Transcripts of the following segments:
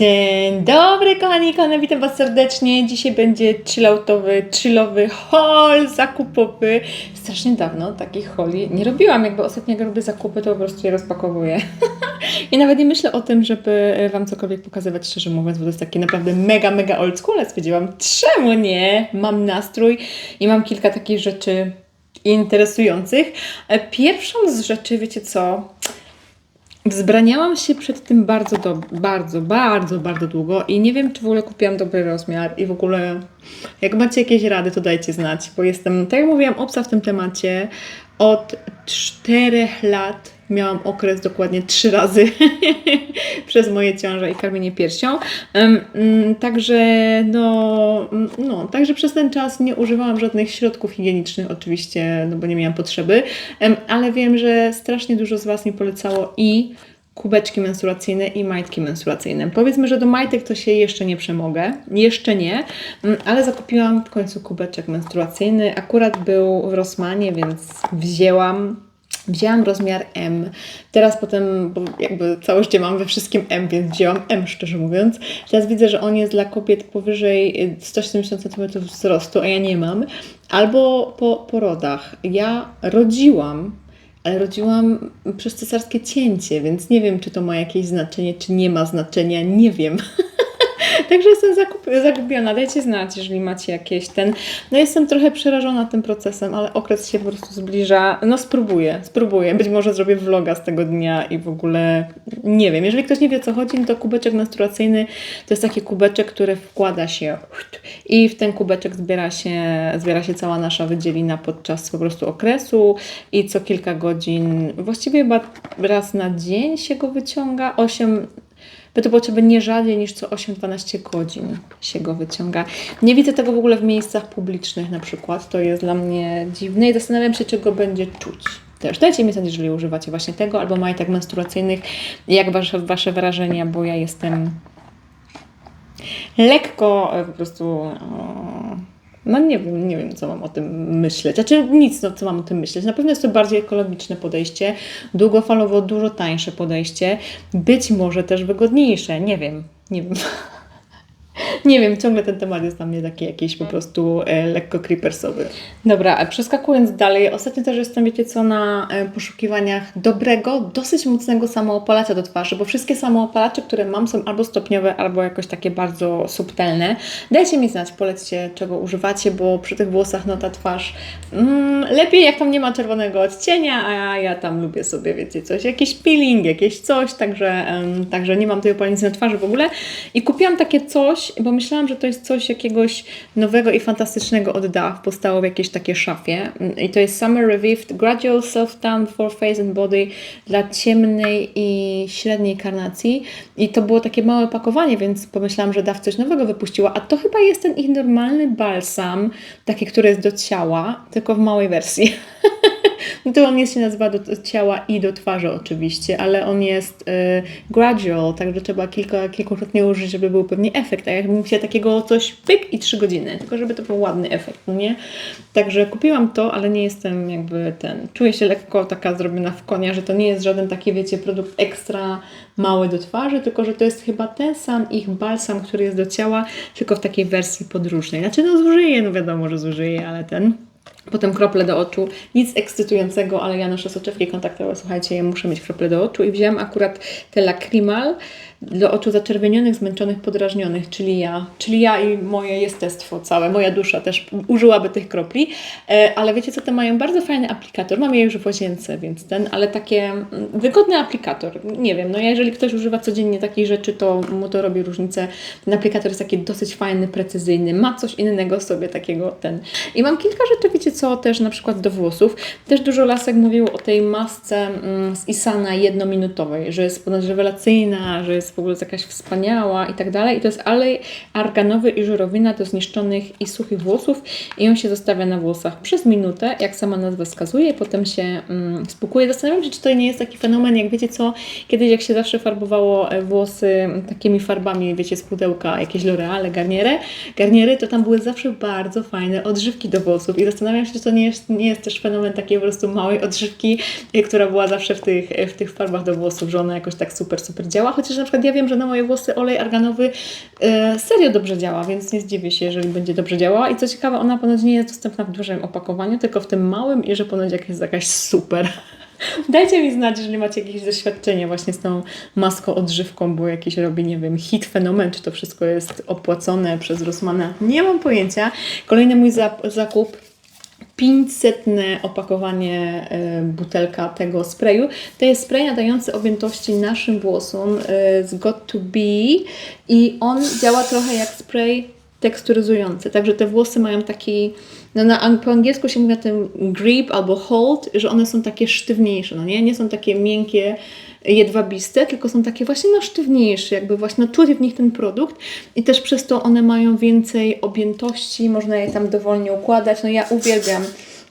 Dzień dobry kochani, kochane, witam Was serdecznie. Dzisiaj będzie chilloutowy, chillowy haul zakupowy. Strasznie dawno takich holi nie robiłam. Jakby ostatnio jak robię zakupy, to po prostu je rozpakowuję. I nawet nie myślę o tym, żeby Wam cokolwiek pokazywać, szczerze mówiąc, bo to jest takie naprawdę mega, mega old school, ale stwierdziłam, czemu nie? Mam nastrój i mam kilka takich rzeczy interesujących. E, Pierwszą z rzeczy, wiecie co? Wzbraniałam się przed tym bardzo, do, bardzo, bardzo, bardzo długo i nie wiem, czy w ogóle kupiłam dobry rozmiar i w ogóle jak macie jakieś rady, to dajcie znać, bo jestem, tak jak mówiłam, obca w tym temacie. Od czterech lat miałam okres dokładnie trzy razy przez moje ciąże i karmienie piersią. Mm, Także no, mm, no, także przez ten czas nie używałam żadnych środków higienicznych oczywiście, no bo nie miałam potrzeby, ale wiem, że strasznie dużo z Was mi polecało i kubeczki menstruacyjne i majtki menstruacyjne. Powiedzmy, że do majtek to się jeszcze nie przemogę, jeszcze nie, mm, ale zakupiłam w końcu kubeczek menstruacyjny. Akurat był w Rossmanie, więc wzięłam. Wzięłam rozmiar M. Teraz potem, bo jakby całe życie mam we wszystkim M, więc wzięłam M, szczerze mówiąc. Teraz widzę, że on jest dla kobiet powyżej y, 170 cm wzrostu, a ja nie mam. Albo po porodach. Ja rodziłam ale rodziłam przez cesarskie cięcie, więc nie wiem, czy to ma jakieś znaczenie, czy nie ma znaczenia, nie wiem. Także jestem zagubiona. Dajcie znać, jeżeli macie jakieś ten. No jestem trochę przerażona tym procesem, ale okres się po prostu zbliża. No spróbuję, spróbuję. Być może zrobię vloga z tego dnia i w ogóle nie wiem. Jeżeli ktoś nie wie co chodzi, no to kubeczek menstruacyjny to jest taki kubeczek, który wkłada się i w ten kubeczek zbiera się, zbiera się cała nasza wydzielina podczas po prostu okresu i co kilka godzin, właściwie chyba raz na dzień się go wyciąga. 8 by to potrzeby nie rzadziej niż co 8-12 godzin się go wyciąga. Nie widzę tego w ogóle w miejscach publicznych na przykład. To jest dla mnie dziwne i zastanawiam się, czy go będzie czuć. Też dajcie mi znać, jeżeli używacie właśnie tego albo majtek menstruacyjnych. Jak wasze, wasze wrażenia, bo ja jestem lekko e, po prostu. No nie wiem, nie wiem, co mam o tym myśleć. Znaczy nic, no, co mam o tym myśleć. Na pewno jest to bardziej ekologiczne podejście, długofalowo dużo tańsze podejście, być może też wygodniejsze. Nie wiem, nie wiem. Nie wiem, ciągle ten temat jest dla mnie taki jakiś po prostu e, lekko creepersowy. Dobra, a przeskakując dalej, ostatnio też jestem, wiecie co, na e, poszukiwaniach dobrego, dosyć mocnego samoopalacza do twarzy, bo wszystkie samoopalacze, które mam są albo stopniowe, albo jakoś takie bardzo subtelne. Dajcie mi znać, polećcie, czego używacie, bo przy tych włosach, no ta twarz mm, lepiej jak tam nie ma czerwonego odcienia, a ja tam lubię sobie, wiecie, coś, jakiś peeling, jakieś coś, także, także nie mam tej opalnicy na twarzy w ogóle. I kupiłam takie coś, bo myślałam, że to jest coś jakiegoś nowego i fantastycznego od DAF, powstało w jakiejś takiej szafie. I to jest Summer Revived Gradual Self-Tan for Face and Body dla ciemnej i średniej karnacji. I to było takie małe pakowanie, więc pomyślałam, że DAF coś nowego wypuściła. A to chyba jest ten ich normalny balsam, taki, który jest do ciała, tylko w małej wersji. No to on jest się nazywa do ciała i do twarzy oczywiście, ale on jest y, gradual, także trzeba kilka, kilkukrotnie użyć, żeby był pewnie efekt. A jakbym chciała takiego coś pyk i trzy godziny, tylko żeby to był ładny efekt, no nie? Także kupiłam to, ale nie jestem jakby ten, czuję się lekko taka zrobiona w konia, że to nie jest żaden taki, wiecie, produkt ekstra mały do twarzy, tylko że to jest chyba ten sam ich balsam, który jest do ciała, tylko w takiej wersji podróżnej. Znaczy no zużyję, no wiadomo, że zużyję, ale ten... Potem krople do oczu. Nic ekscytującego, ale ja noszę soczewki kontaktowe. Słuchajcie, ja muszę mieć krople do oczu i wzięłam akurat te Lacrimal do oczu zaczerwienionych, zmęczonych, podrażnionych, czyli ja. Czyli ja i moje jestestwo całe, moja dusza też użyłaby tych kropli. E, ale wiecie co, te mają bardzo fajny aplikator. Mam je już w łazience, więc ten, ale takie mm, wygodny aplikator. Nie wiem, no jeżeli ktoś używa codziennie takich rzeczy, to mu to robi różnicę. Ten aplikator jest taki dosyć fajny, precyzyjny, ma coś innego sobie takiego ten. I mam kilka rzeczy, wiecie co, też na przykład do włosów. Też dużo lasek mówiło o tej masce mm, z Isana jednominutowej, że jest ponoć rewelacyjna, że jest w ogóle jakaś wspaniała i tak dalej. I to jest alej arganowy i żurowina do zniszczonych i suchych włosów i ją się zostawia na włosach przez minutę, jak sama nazwa wskazuje, potem się mm. Zastanawiam się, czy to nie jest taki fenomen, jak wiecie co, kiedyś jak się zawsze farbowało e, włosy takimi farbami, wiecie, z pudełka, jakieś L'Oreale, Garniery, Garniery, to tam były zawsze bardzo fajne odżywki do włosów i zastanawiam się, czy to nie jest, nie jest też fenomen takiej po prostu małej odżywki, y, która była zawsze w tych, w tych farbach do włosów, że ona jakoś tak super, super działa. Chociaż na przykład ja wiem, że na moje włosy olej arganowy e, serio dobrze działa, więc nie zdziwię się, jeżeli będzie dobrze działała. I co ciekawe, ona ponoć nie jest dostępna w dużym opakowaniu, tylko w tym małym i że ponoć jak jest jakaś super. Dajcie mi znać, jeżeli macie jakieś doświadczenie właśnie z tą maską odżywką, bo jakiś robi, nie wiem, hit, fenomen, czy to wszystko jest opłacone przez Rossmana. Nie mam pojęcia. Kolejny mój zakup 500 opakowanie y, butelka tego sprayu. To jest spray nadający objętości naszym włosom y, z Got To Be i on działa trochę jak spray teksturyzujący. Także te włosy mają taki, no na, po angielsku się mówi o tym grip albo hold, że one są takie sztywniejsze, no nie? Nie są takie miękkie, jedwabiste, tylko są takie właśnie no sztywniejsze, jakby właśnie no, czuć w nich ten produkt i też przez to one mają więcej objętości, można je tam dowolnie układać. No ja uwielbiam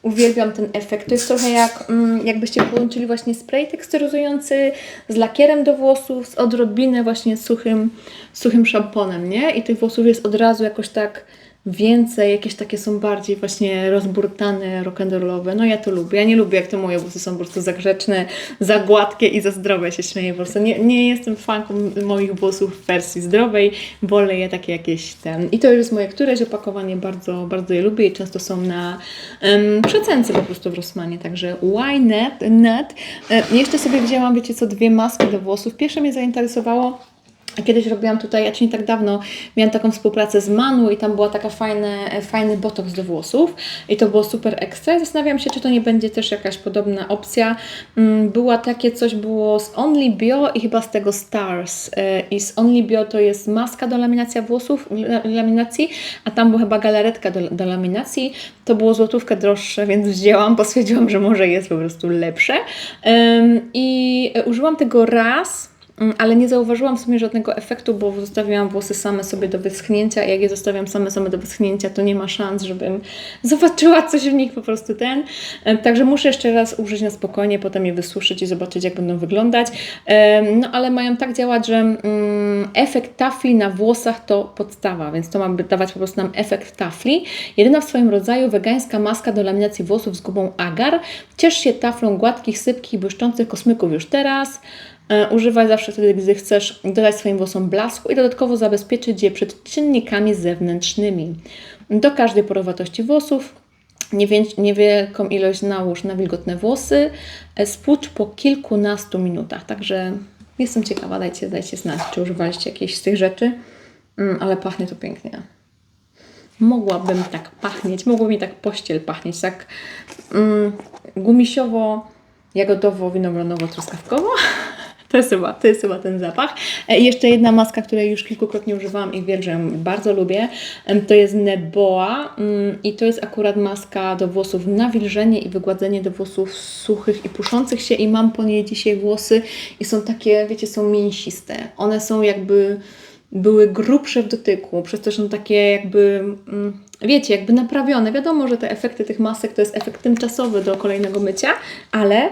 uwielbiam ten efekt. To jest trochę jak mm, jakbyście połączyli właśnie spray teksturyzujący z lakierem do włosów, z odrobinę właśnie suchym, suchym szamponem, nie? I tych włosów jest od razu jakoś tak więcej, jakieś takie są bardziej właśnie rozburtane, rock'n'rollowe. No ja to lubię. Ja nie lubię, jak te moje włosy są po prostu za grzeczne, za gładkie i za zdrowe się śmieję. Po prostu nie, nie jestem fanką moich włosów w wersji zdrowej, wolę je takie jakieś ten. I to już jest moje któreś opakowanie, bardzo, bardzo je lubię i często są na um, przecence po prostu w Rossmanie, także why not? not. E, jeszcze sobie wzięłam, wiecie co, dwie maski do włosów. Pierwsze mnie zainteresowało Kiedyś robiłam tutaj, a czy nie tak dawno, miałam taką współpracę z Manu i tam była taka fajny, fajny botox do włosów i to było super ekstra. Zastanawiam się, czy to nie będzie też jakaś podobna opcja. Mm, była takie coś, było z Only Bio i chyba z tego Stars. E, I z Only Bio to jest maska do laminacji włosów, laminacji, a tam była chyba galaretka do, do laminacji. To było złotówkę droższe, więc wzięłam, bo stwierdziłam, że może jest po prostu lepsze. I użyłam tego raz ale nie zauważyłam w sumie żadnego efektu, bo zostawiłam włosy same sobie do wyschnięcia. Jak je zostawiam same same do wyschnięcia, to nie ma szans, żebym zobaczyła coś w nich po prostu ten. Także muszę jeszcze raz użyć na spokojnie, potem je wysuszyć i zobaczyć, jak będą wyglądać. No ale mają tak działać, że mm, efekt tafli na włosach to podstawa, więc to ma dawać po prostu nam efekt tafli. Jedyna w swoim rodzaju wegańska maska do laminacji włosów z gumą agar. Ciesz się taflą gładkich, sypkich, błyszczących kosmyków już teraz. E, używaj zawsze wtedy, gdy chcesz dodać swoim włosom blasku i dodatkowo zabezpieczyć je przed czynnikami zewnętrznymi. Do każdej porowatości włosów niewielką ilość nałóż na wilgotne włosy, e, spłucz po kilkunastu minutach. Także jestem ciekawa, dajcie, dajcie znać, czy używaliście jakiejś z tych rzeczy, mm, ale pachnie to pięknie. Mogłabym tak pachnieć, mogłoby mi tak pościel pachnieć, tak mm, gumisiowo, jagodowo, winogronowo, truskawkowo. To jest, chyba, to jest chyba ten zapach. E, jeszcze jedna maska, której już kilkukrotnie używałam i wiem, że ją bardzo lubię. To jest Neboa mm, i to jest akurat maska do włosów nawilżenie i wygładzenie do włosów suchych i puszących się i mam po niej dzisiaj włosy i są takie, wiecie, są mięsiste. One są jakby były grubsze w dotyku, przez to, są takie jakby, mm, wiecie, jakby naprawione. Wiadomo, że te efekty tych masek to jest efekt tymczasowy do kolejnego mycia, ale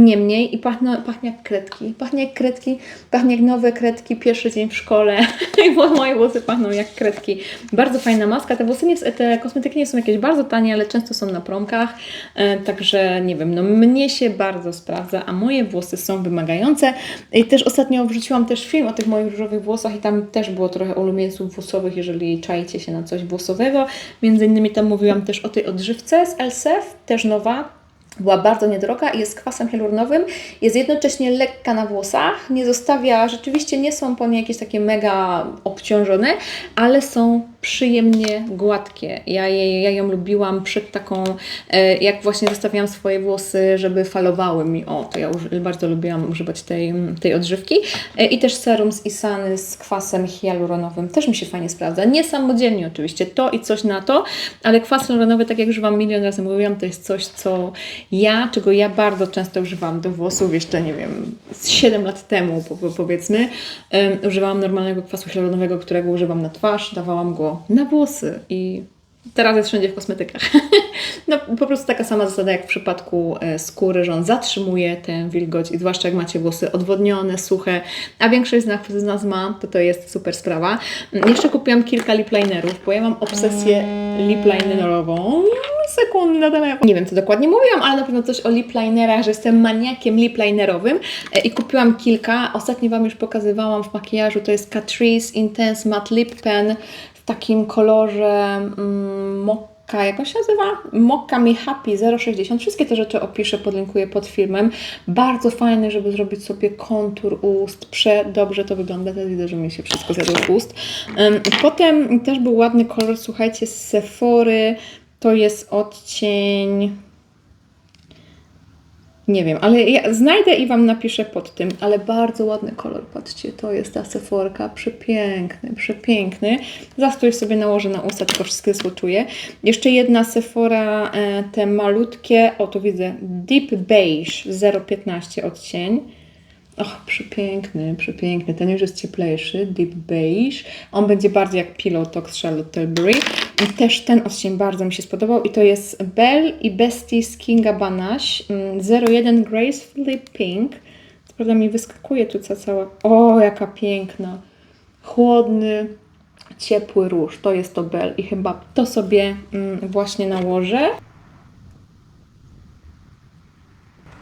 Niemniej i pachnie, pachnie jak kredki. Pachnie jak kredki, pachnie jak nowe kredki, pierwszy dzień w szkole. Moje włosy pachną jak kredki. Bardzo fajna maska. Te włosy, nie, te kosmetyki nie są jakieś bardzo tanie, ale często są na promkach. E, także nie wiem, no mnie się bardzo sprawdza, a moje włosy są wymagające. I też ostatnio wrzuciłam też film o tych moich różowych włosach i tam też było trochę ulubieńców włosowych, jeżeli czajcie się na coś włosowego. Między innymi tam mówiłam też o tej odżywce z LSF, też nowa była bardzo niedroga i jest kwasem hialuronowym, jest jednocześnie lekka na włosach, nie zostawia, rzeczywiście nie są po niej jakieś takie mega obciążone, ale są przyjemnie gładkie. Ja, je, ja ją lubiłam przed taką, e, jak właśnie zostawiałam swoje włosy, żeby falowały mi. O, to ja bardzo lubiłam używać tej, tej odżywki. E, I też serum z Isany z kwasem hialuronowym też mi się fajnie sprawdza. Nie samodzielnie oczywiście, to i coś na to, ale kwas hialuronowy, tak jak używam milion razy mówiłam, to jest coś, co ja, czego ja bardzo często używam do włosów, jeszcze nie wiem, z 7 lat temu powiedzmy, używałam normalnego kwasu hialuronowego, którego używam na twarz, dawałam go na włosy i teraz jest wszędzie w kosmetykach. no po prostu taka sama zasada jak w przypadku e, skóry, że on zatrzymuje tę wilgoć i zwłaszcza jak macie włosy odwodnione, suche, a większość z nas ma, to to jest super sprawa. Mm, jeszcze kupiłam kilka lip linerów, bo ja mam obsesję lip linerową sekund na telefon. Nie wiem, co dokładnie mówiłam, ale na pewno coś o lip linerach, że jestem maniakiem lip linerowym e, i kupiłam kilka. Ostatnio Wam już pokazywałam w makijażu, to jest Catrice Intense Matte Lip Pen takim kolorze mm, mokka, jak on się nazywa? Mokka Mi Happy 060. Wszystkie te rzeczy opiszę, podlinkuję pod filmem. Bardzo fajny, żeby zrobić sobie kontur ust. Przedobrze to wygląda. Teraz widzę, że mi się wszystko zjadło z ust. Potem też był ładny kolor, słuchajcie, z Sephory. To jest odcień... Nie wiem, ale ja znajdę i Wam napiszę pod tym, ale bardzo ładny kolor, patrzcie, to jest ta Sephorka, przepiękny, przepiękny. Zaraz sobie nałożę na usta, tylko wszystkie złoczuję. Jeszcze jedna Sephora, e, te malutkie, o tu widzę, Deep Beige 0,15 odcień. Och, przepiękny, przepiękny. Ten już jest cieplejszy, deep beige. On będzie bardziej jak Pillow Talk Charlotte Tilbury. I też ten odcień bardzo mi się spodobał i to jest Belle i Bestie z Kinga Banaś mm, 01 Gracefully Pink. Co prawda mi wyskakuje tu ca- cała... O, jaka piękna. Chłodny, ciepły róż. To jest to Belle i chyba to sobie mm, właśnie nałożę.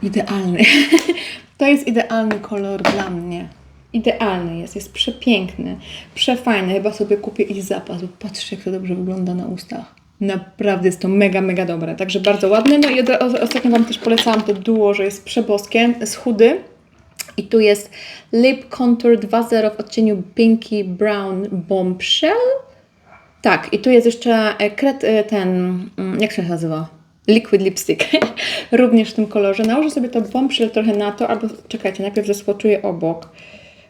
Idealny. To jest idealny kolor dla mnie. Idealny jest, jest przepiękny, przefajny. Chyba sobie kupię i zapas, bo patrzcie, jak to dobrze wygląda na ustach. Naprawdę jest to mega, mega dobre. Także bardzo ładne. No i ostatnio Wam też polecałam to duo, że jest przeboskie, z chudy. I tu jest Lip Contour 2.0 w odcieniu Pinky Brown Bombshell. Tak, i tu jest jeszcze e, kret, e, ten, mm, jak się nazywa? Liquid lipstick. Również w tym kolorze. Nałożę sobie to bombshell trochę na to, albo czekajcie, najpierw zasłoczuję obok.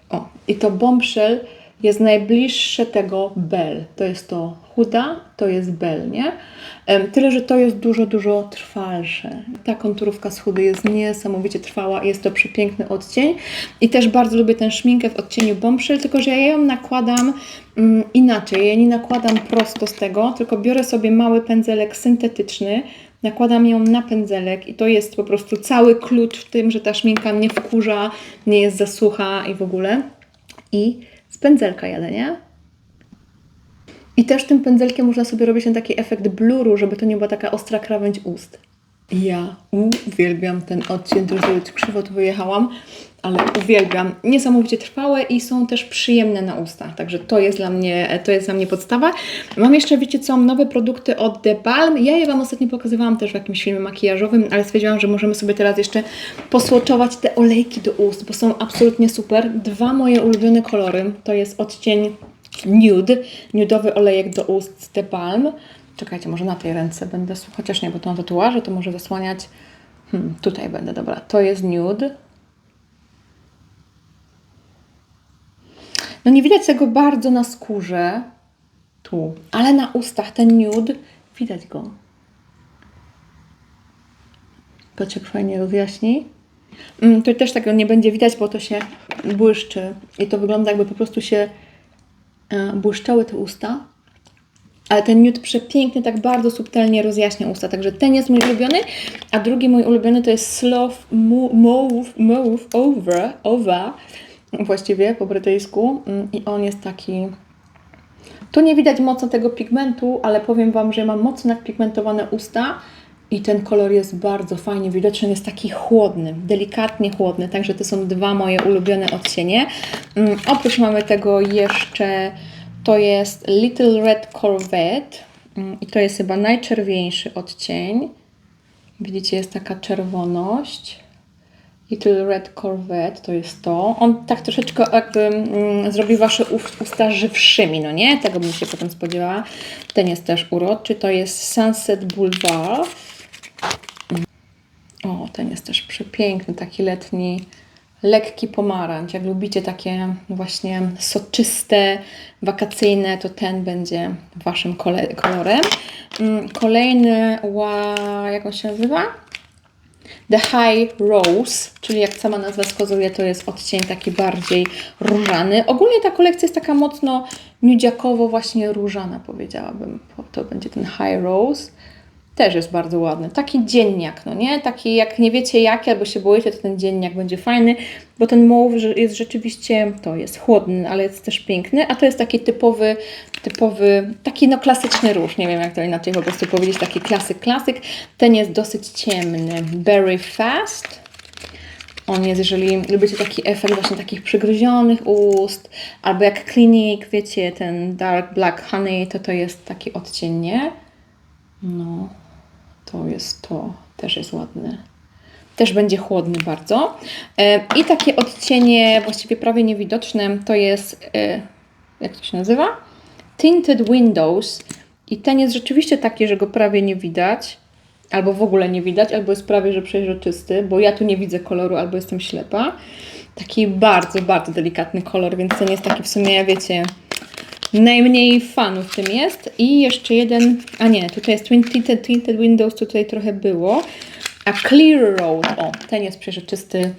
O, i to bombshell jest najbliższe tego Bell. To jest to chuda, to jest Bell, nie? Tyle, że to jest dużo, dużo trwalsze. Ta konturówka z chudy jest niesamowicie trwała, jest to przepiękny odcień. I też bardzo lubię tę szminkę w odcieniu bombshell, tylko że ja ją nakładam mm, inaczej. Ja nie nakładam prosto z tego, tylko biorę sobie mały pędzelek syntetyczny, nakładam ją na pędzelek i to jest po prostu cały klucz w tym, że ta szminka nie wkurza, nie jest za sucha i w ogóle. I z pędzelka jadę, nie? I też tym pędzelkiem można sobie robić ten taki efekt bluru, żeby to nie była taka ostra krawędź ust. Ja uwielbiam ten odcień, sobie krzywo tu wyjechałam, ale uwielbiam. Niesamowicie trwałe i są też przyjemne na ustach, także to jest dla mnie, to jest dla mnie podstawa. Mam jeszcze, wiecie co, nowe produkty od The Balm. Ja je Wam ostatnio pokazywałam też w jakimś filmie makijażowym, ale stwierdziłam, że możemy sobie teraz jeszcze posłoczować te olejki do ust, bo są absolutnie super. Dwa moje ulubione kolory, to jest odcień nude, nudowy olejek do ust The Balm. Czekajcie, może na tej ręce będę, chociaż nie, bo to na tatuaże, to może zasłaniać. Hmm, tutaj będę, dobra. To jest nude. No nie widać tego bardzo na skórze, tu, ale na ustach ten nude, widać go. Jak fajnie rozjaśni. Mm, tu też tego nie będzie widać, bo to się błyszczy i to wygląda jakby po prostu się błyszczały te usta. Ale ten nude przepięknie, tak bardzo subtelnie rozjaśnia usta. Także ten jest mój ulubiony, a drugi mój ulubiony to jest Slow Mo- Move, move Over, over, właściwie po brytyjsku. Mm, I on jest taki... Tu nie widać mocno tego pigmentu, ale powiem Wam, że mam mocno napigmentowane usta i ten kolor jest bardzo fajnie widoczny, jest taki chłodny, delikatnie chłodny, także to są dwa moje ulubione odcienie. Mm, oprócz mamy tego jeszcze, to jest Little Red Corvette mm, i to jest chyba najczerwieńszy odcień. Widzicie, jest taka czerwoność. Little Red Corvette to jest to. On tak troszeczkę jakby mm, zrobi Wasze ust- usta żywszymi, no nie? Tego bym się potem spodziewała. Ten jest też uroczy. To jest Sunset Boulevard. O, ten jest też przepiękny, taki letni, lekki pomarańcz. Jak lubicie takie właśnie soczyste, wakacyjne, to ten będzie Waszym kolorem. Mm, Kolejny, ła, jak on się nazywa? The High Rose, czyli jak sama nazwa wskazuje, to jest odcień taki bardziej różany. Ogólnie ta kolekcja jest taka mocno nudziakowo właśnie różana, powiedziałabym. To będzie ten High Rose. Też jest bardzo ładny. Taki dzienniak, no nie? Taki jak nie wiecie jaki, albo się boicie, to ten dzienniak będzie fajny, bo ten mauve jest rzeczywiście, to jest chłodny, ale jest też piękny, a to jest taki typowy, typowy, taki no klasyczny róż, nie wiem jak to inaczej po prostu powiedzieć, taki klasyk, klasyk. Ten jest dosyć ciemny. Very fast. On jest, jeżeli lubicie taki efekt właśnie takich przygryzionych ust, albo jak Clinique, wiecie, ten Dark Black Honey, to to jest taki odcień, nie? No, to jest to, też jest ładne. Też będzie chłodny bardzo. E, I takie odcienie, właściwie prawie niewidoczne, to jest, e, jak to się nazywa? Tinted Windows. I ten jest rzeczywiście taki, że go prawie nie widać, albo w ogóle nie widać, albo jest prawie, że przejrzysty, bo ja tu nie widzę koloru, albo jestem ślepa. Taki bardzo, bardzo delikatny kolor, więc ten jest taki w sumie, wiecie, najmniej fanów tym jest. I jeszcze jeden, a nie, tutaj jest Tinted, Tinted Windows, tutaj trochę było. A Clear Road, o, ten jest przejrzysty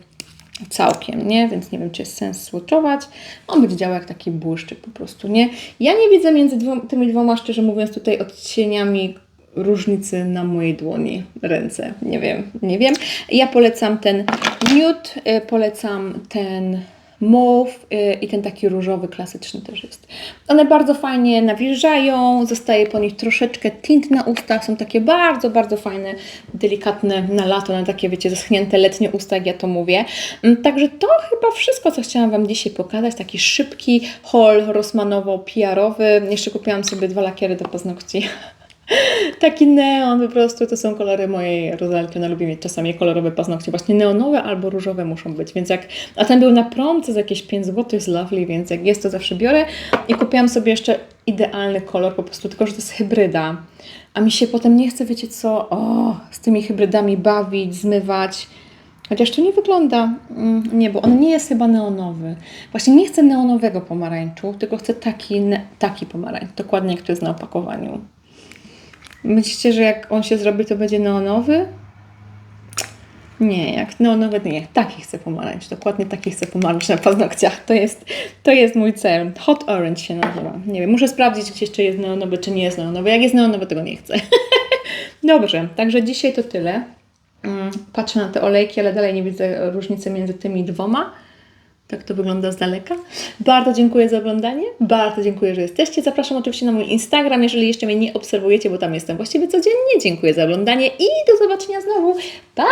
całkiem, nie? Więc nie wiem, czy jest sens swatchować. On będzie działał jak taki błyszczyk po prostu, nie? Ja nie widzę między dwoma, tymi dwoma, szczerze mówiąc, tutaj odcieniami różnicy na mojej dłoni, ręce. Nie wiem, nie wiem. Ja polecam ten nude, y, polecam ten mauve y, i ten taki różowy, klasyczny też jest. One bardzo fajnie nawilżają, zostaje po nich troszeczkę tint na ustach, są takie bardzo, bardzo fajne, delikatne na lato, na takie wiecie, zaschnięte letnie usta, jak ja to mówię. Mm, Także to chyba wszystko, co chciałam Wam dzisiaj pokazać, taki szybki haul Rossmanowo-PR-owy. Jeszcze kupiłam sobie dwa lakiery do paznokci. Taki neon po prostu, to są kolory mojej Rozalki, ona lubi mieć czasami kolorowe paznokcie, właśnie neonowe albo różowe muszą być, więc jak, a ten był na promce za jakieś 5 zł, jest lovely, więc jak jest to zawsze biorę i kupiłam sobie jeszcze idealny kolor po prostu, tylko że to jest hybryda, a mi się potem nie chce, wiecie co, o, z tymi hybrydami bawić, zmywać, Chociaż to nie wygląda, mm, nie, bo on nie jest chyba neonowy. Właśnie nie chcę neonowego pomarańczu, tylko chcę taki, taki pomarańcz, dokładnie jak to jest na opakowaniu. Myślicie, że jak on się zrobi, to będzie neonowy? Nie, jak neonowy, nie. Taki chcę pomarańcz. Dokładnie taki chcę pomarańcz na paznokciach. To jest, to jest mój cel. Hot Orange się nazywa. Nie wiem, muszę sprawdzić, czy jeszcze jest neonowy, czy nie jest neonowy. Jak jest neonowy, tego nie chcę. Dobrze, także dzisiaj to tyle. Mm, Patrzę na te olejki, ale dalej nie widzę różnicy między tymi dwoma. Tak to wygląda z daleka. Bardzo dziękuję za oglądanie. Bardzo dziękuję, że jesteście. Zapraszam oczywiście na mój Instagram, jeżeli jeszcze mnie nie obserwujecie, bo tam jestem właściwie codziennie. Dziękuję za oglądanie i do zobaczenia znowu. Pa!